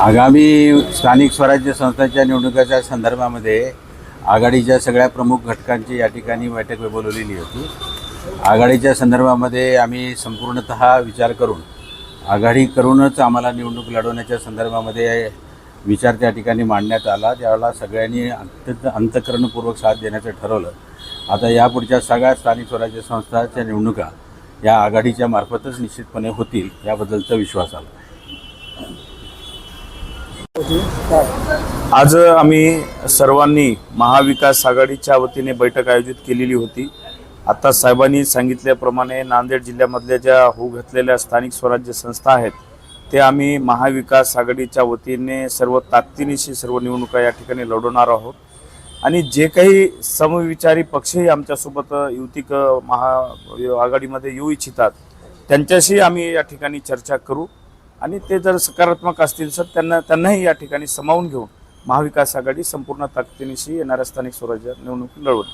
आगामी स्थानिक स्वराज्य संस्थांच्या निवडणुकाच्या संदर्भामध्ये आघाडीच्या सगळ्या प्रमुख घटकांची या ठिकाणी बैठक बोलवलेली होती. आघाडीच्या संदर्भामध्ये आम्ही संपूर्णत विचार करून आघाडी करूनच आम्हाला निवडणूक लढवण्याच्या संदर्भामध्ये विचार त्या ठिकाणी मांडण्यात आला. त्यावेळेला सगळ्यांनी अत्यंत अंतकरणपूर्वक साथ देण्याचं ठरवलं. आता यापुढच्या सगळ्या स्थानिक स्वराज्य संस्थांच्या निवडणुका या आघाडीच्या मार्फतच निश्चितपणे होतील याबद्दलचा विश्वास आला. आज आम्ही सर्वांनी महाविकास आघाडीच्या वतीने बैठक आयोजित केलेली होती. आता साहेबांनी सांगितल्याप्रमाणे नांदेड जिल्ह्यामधल्या ज्या होऊ घातलेल्या स्थानिक स्वराज्य संस्था आहेत ते आम्ही महाविकास आघाडीच्या वतीने सर्व ताकदीनिशी सर्व निवडणुका या ठिकाणी लढवणार आहोत. आणि जे काही समविचारी पक्षही आमच्यासोबत युतिक महा आघाडीमध्ये येऊ इच्छितात त्यांच्याशी आम्ही या ठिकाणी चर्चा करू. आणि ते जर सकारात्मक असतील तर त्यांना त्यांनाही या ठिकाणी सामावून घेऊन महाविकास आघाडी संपूर्ण ताकदीनिशी येणाऱ्या स्थानिक स्वराज्य निवडणूक लढवत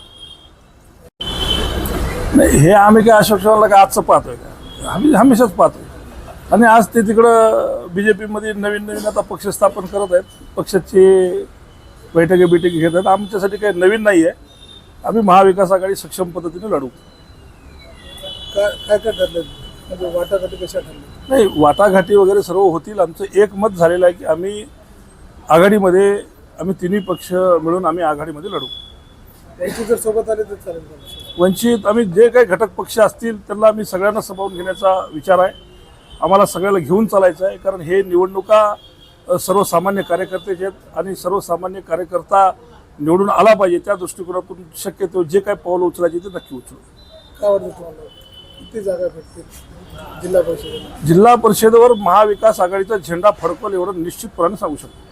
नाही हे आम्ही काय अशोक चव्हाणला काय आजचं पाहतोय? का आम्ही हमेशाच पाहतोय. आणि आज ते तिकडं बी जे पीमध्ये नवीन नवीन आता पक्ष स्थापन करत आहेत. पक्षाचे बैठकी बिठकी घेत आहेत. आमच्यासाठी काही नवीन नाही आहे. आम्ही महाविकास आघाडी सक्षम पद्धतीने लढू. काय काय काय ठरलं वाटाघाटी कशा ठरल्या? नाही वाटाघाटी वगैरे सर्व होतील. आमचं एक मत झालेलं आहे की आम्ही आघाडीमध्ये आम्ही तिन्ही पक्ष मिळून आम्ही आघाडीमध्ये लढू. त्यांची जर सोबत आले तर चालेल का? वंचित आम्ही जे काही घटक पक्ष असतील त्यांना आम्ही सगळ्यांना समावून घेण्याचा विचार आहे. आम्हाला सगळ्याला घेऊन चालायचं आहे कारण हे निवडणुका अ, सर्वसामान्य कार्यकर्त्याचे आहेत आणि सर्वसामान्य कार्यकर्ता निवडून आला पाहिजे. त्या दृष्टिकोनातून शक्यतो जे काही पावलं उचलायचे ते नक्की उचलू. वाटतं तुम्हाला? किती जागा भेटतील जिल्हा परिषदेला? जिल्हा परिषदेवर महाविकास आघाडीचा झेंडा फडकवल एवढं निश्चितपणाने सांगू शकतो.